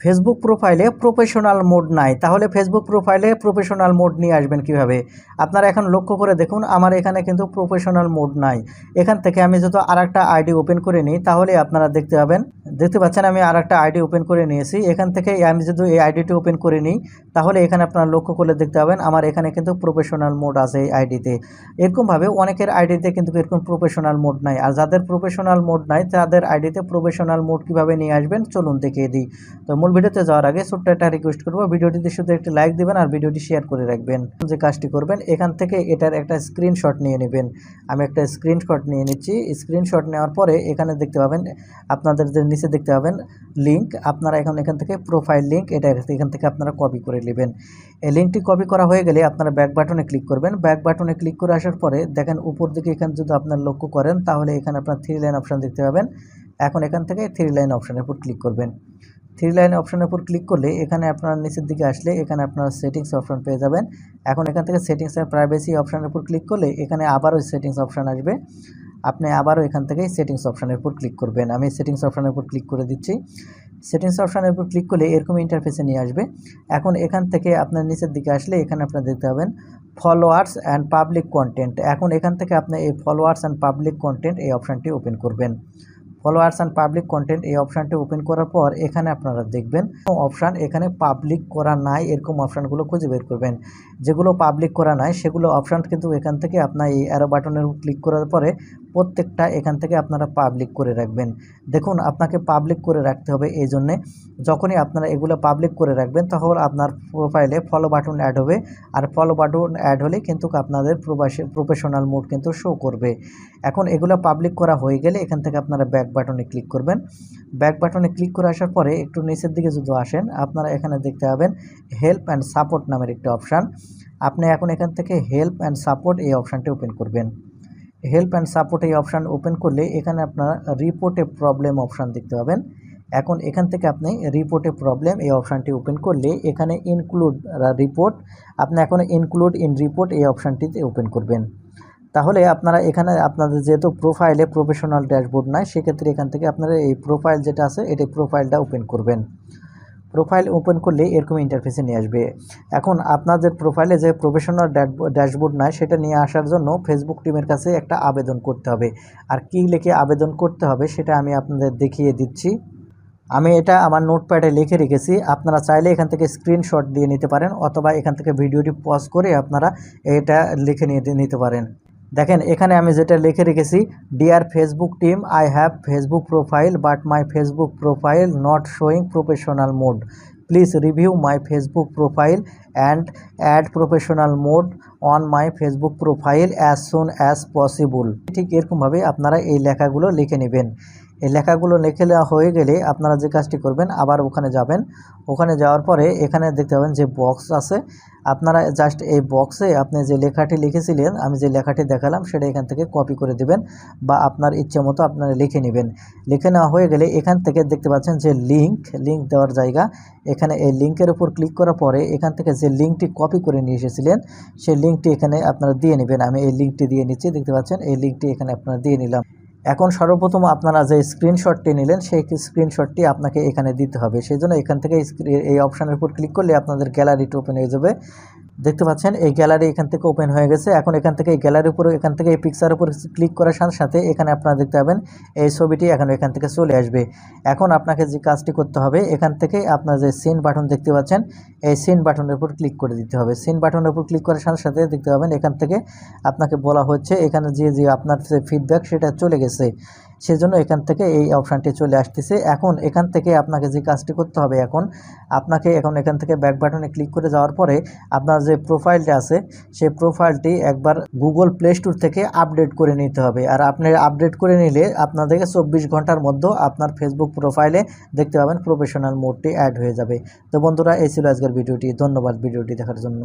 Facebook প্রোফাইলে professional mode নাই। তাহলে ফেসবুক প্রোফাইলে প্রফেশনাল মোড নিয়ে আসবেন কীভাবে? আপনারা এখন লক্ষ্য করে দেখুন, আমার এখানে কিন্তু প্রফেশনাল মোড নাই। এখান থেকে আমি যদি আর একটা আইডি ওপেন করে নিই, তাহলে আপনারা দেখতে পাবেন দেখতে পাচ্ছেন, আমি আর একটা আইডি ওপেন করে নিয়েছি। এখান থেকে আমি যদি এই আইডিটি ওপেন করে নিই, তাহলে এখানে আপনারা লক্ষ্য করলে দেখতে পাবেন, আমার এখানে কিন্তু প্রফেশনাল মোড আছে এই আইডিতে এরকমভাবে অনেকের আইডিতে কিন্তু এরকম প্রফেশনাল মোড নাই। আর যাদের প্রফেশনাল মোড নাই, তাদের আইডিতে প্রফেশনাল মোড কীভাবে নিয়ে আসবেন, চলুন দেখিয়ে দিই। তো মূল ভিডিওতে যাওয়ার আগে ছোট্ট একটা রিকোয়েস্ট করব, ভিডিওটিতে শুধু একটি লাইক দিবেন আর ভিডিওটি শেয়ার করে রাখবেন। যে কাজটি করবেন, এখান থেকে এটার একটা স্ক্রিনশট নিয়ে নেবেন। আমি একটা স্ক্রিনশট নিয়ে নিচ্ছি। স্ক্রিনশট নেওয়ার পরে এখানে দেখতে পাবেন, আপনাদের যে নিচে দেখতে পাবেন লিঙ্ক আপনারা এখন এখান থেকে প্রোফাইল লিঙ্ক এটা এখান থেকে আপনারা কপি করে নেবেন। এই লিঙ্কটি কপি করা হয়ে গেলে আপনারা ব্যাক বাটনে ক্লিক করবেন। ব্যাক বাটনে ক্লিক করে আসার পরে দেখেন উপর দিকে এখানে যদি আপনার লক্ষ্য করেন, তাহলে এখানে আপনার থ্রি লাইন অপশান দেখতে পাবেন। এখন এখান থেকে থ্রি লাইন অপশানের উপর ক্লিক করবেন। থ্রি লাইন অপশানের উপর ক্লিক করলে এখানে আপনার নিচের দিকে আসলে এখানে আপনার সেটিংস অপশান পেয়ে যাবেন। এখন এখান থেকে সেটিংস অ্যান্ড প্রাইভেসি অপশানের উপর ক্লিক করলে এখানে আবারও সেটিংস অপশান আসবে। আপনি আবারও এখান থেকে সেটিংস অপশানের উপর ক্লিক করবেন। আমি সেটিংস অপশানের উপর ক্লিক করে দিচ্ছি। সেটিংস অপশানের উপর ক্লিক করলে এরকম ইন্টারফেসে নিয়ে আসবে। এখন এখান থেকে আপনার নিচের দিকে আসলে এখানে আপনার দেখতে পাবেন ফলোয়ার্স অ্যান্ড পাবলিক কন্টেন্ট এখন এখান থেকে আপনি এই ফলোয়ার্স অ্যান্ড পাবলিক কন্টেন্ট এই অপশানটি ওপেন করবেন। ফলোয়ার্স অ্যান্ড পাবলিক কন্টেন্ট এই অপশানটি ওপেন করার পর এখানে আপনারা দেখবেন অপশান এখানে পাবলিক করা নাই এরকম অপশানগুলো খুঁজে বের করবেন। যেগুলো পাবলিক করা নাই সেগুলো অপশান কিন্তু এখান থেকে আপনার এই অ্যারো বাটনের ক্লিক করার পরে প্রত্যেকটা এখান থেকে আপনারা পাবলিক করে রাখবেন। দেখুন, আপনাকে পাবলিক করে রাখতে হবে এই জন্যে যখনই আপনারা এগুলো পাবলিক করে রাখবেন, তখন আপনার প্রোফাইলে ফলো বাটন অ্যাড হবে। আর ফলো বাটন অ্যাড হলে কিন্তু আপনাদের প্রবাসী প্রফেশনাল মোড কিন্তু শো করবে। এখন এগুলো পাবলিক করা হয়ে গেলে এখান থেকে আপনারা ব্যাক বাটনে ক্লিক করবেন। ব্যাক বাটনে ক্লিক করে আসার পরে একটু নিচের দিকে যদি আসেন, আপনারা এখানে দেখতে পাবেন হেল্প অ্যান্ড সাপোর্ট নামের একটি অপশান আপনি এখন এখান থেকে হেল্প অ্যান্ড সাপোর্ট এই অপশানটি ওপেন করবেন। হেল্প অ্যান্ড সাপোর্ট এই অপশান ওপেন করলে এখানে আপনার রিপোর্টে প্রবলেম অপশান দেখতে পাবেন। এখন এখান থেকে আপনি রিপোর্টে প্রবলেম এই অপশানটি ওপেন করলে এখানে ইনক্লুড রিপোর্ট আপনি এখন ইনক্লুড ইন রিপোর্ট এই অপশানটিতে ওপেন করবেন। তাহলে আপনারা এখানে আপনাদের যেহেতু প্রোফাইলে প্রফেশনাল ড্যাশবোর্ড নাই, সেক্ষেত্রে এখান থেকে আপনারা এই প্রোফাইল যেটা আছে এটি প্রোফাইলটা ওপেন করবেন। প্রোফাইল ওপেন করলে এরকম ইন্টারফেসে নিয়ে আসবে। এখন আপনাদের প্রোফাইলে যে প্রফেশনাল ড্যাশবোর্ড নয় সেটা নিয়ে আসার জন্য ফেসবুক টিমের কাছে একটা আবেদন করতে হবে। আর কী লিখে আবেদন করতে হবে, সেটা আমি আপনাদের দেখিয়ে দিচ্ছি। আমি এটা আমার নোটপ্যাডে লিখে রেখেছি। আপনারা চাইলে এখান থেকে স্ক্রিনশট দিয়ে নিতে পারেন, অথবা এখান থেকে ভিডিওটি পজ করে আপনারা এটা লিখে নিয়ে, নিতে পারেন। দেখেন, এখানে আমি যেটা লিখে রেখেছি dear Facebook team I have Facebook profile but my Facebook profile not showing professional mode please review my Facebook profile and add professional mode on my Facebook profile as soon as possible ঠিক এরকমভাবে আপনারা এই লেখাগুলো লিখে নেবেন। এই লেখাগুলো লিখে নেওয়া হয়ে গেলে আপনারা যে কাজটি করবেন, আবার ওখানে যাবেন। ওখানে যাওয়ার পরে এখানে দেখতে পাবেন যে বক্স আছে। আপনারা জাস্ট এই বক্সে আপনি যে লেখাটি লিখেছিলেন, আমি যে লেখাটি দেখালাম সেটা এখান থেকে কপি করে দিবেন বা আপনার ইচ্ছে মতো আপনারা লিখে নেবেন। লিখে নেওয়া হয়ে গেলে এখান থেকে দেখতে পাচ্ছেন যে লিঙ্ক লিঙ্ক দেওয়ার জায়গা। এখানে এই লিঙ্কের উপর ক্লিক করার পরে এখান থেকে যে লিঙ্কটি কপি করে নিয়ে এসেছিলেন, সেই লিঙ্কটি এখানে আপনারা দিয়ে নেবেন। আমি এই লিঙ্কটি দিয়ে নিচ্ছি, দেখতে পাচ্ছেন? এই লিঙ্কটি এখানে আপনারা দিয়ে নিলাম। এখন সর্বপ্রথম আপনারা যে স্ক্রিনশটটি নিলেন, সেই স্ক্রিনশটটি আপনাকে এখানে দিতে হবে। সেই জন্য এখান থেকে এই অপশানের উপর ক্লিক করলে আপনাদের গ্যালারিটি ওপেন হয়ে যাবে। দেখতে পাচ্ছেন, এই গ্যালারি এখান থেকে ওপেন হয়ে গেছে। এখন এখান থেকে এই গ্যালারির উপরে, এখান থেকে এই পিকচার উপর ক্লিক করার সাথে সাথে এখানে আপনারা দেখতে পাবেন, এই ছবিটি এখন এখান থেকে চলে আসবে। এখন আপনাকে যে কাজটি করতে হবে, এখান থেকে আপনার যে সিন বাটন দেখতে পাচ্ছেন, এই সিন বাটনের উপর ক্লিক করে দিতে হবে। সিন বাটনের উপর ক্লিক করার সাথে সাথে দেখতে পাবেন, এখান থেকে আপনাকে বলা হচ্ছে, এখানে যে যে আপনার যে ফিডব্যাক সেটা চলে গেছে। সেজন্য এখান থেকে এই অপশানটি চলে আসতেছে। এখন এখান থেকে আপনাকে যে কাজটি করতে হবে এখন, আপনাকে এখন এখান থেকে ব্যাক বাটনে ক্লিক করে যাওয়ার পরে আপনার যে প্রোফাইলটা আছে, সেই প্রোফাইলটি একবার গুগল প্লে স্টোর থেকে আপডেট করে নিতে হবে। আর আপনি আপডেট করে নিলে আপনাদেরকে চব্বিশ ঘণ্টার মধ্যে আপনার ফেসবুক প্রোফাইলে দেখতে পাবেন প্রফেশনাল মোডটি অ্যাড হয়ে যাবে। তো বন্ধুরা, এই ছিল আজকের ভিডিওটি। ধন্যবাদ ভিডিওটি দেখার জন্য।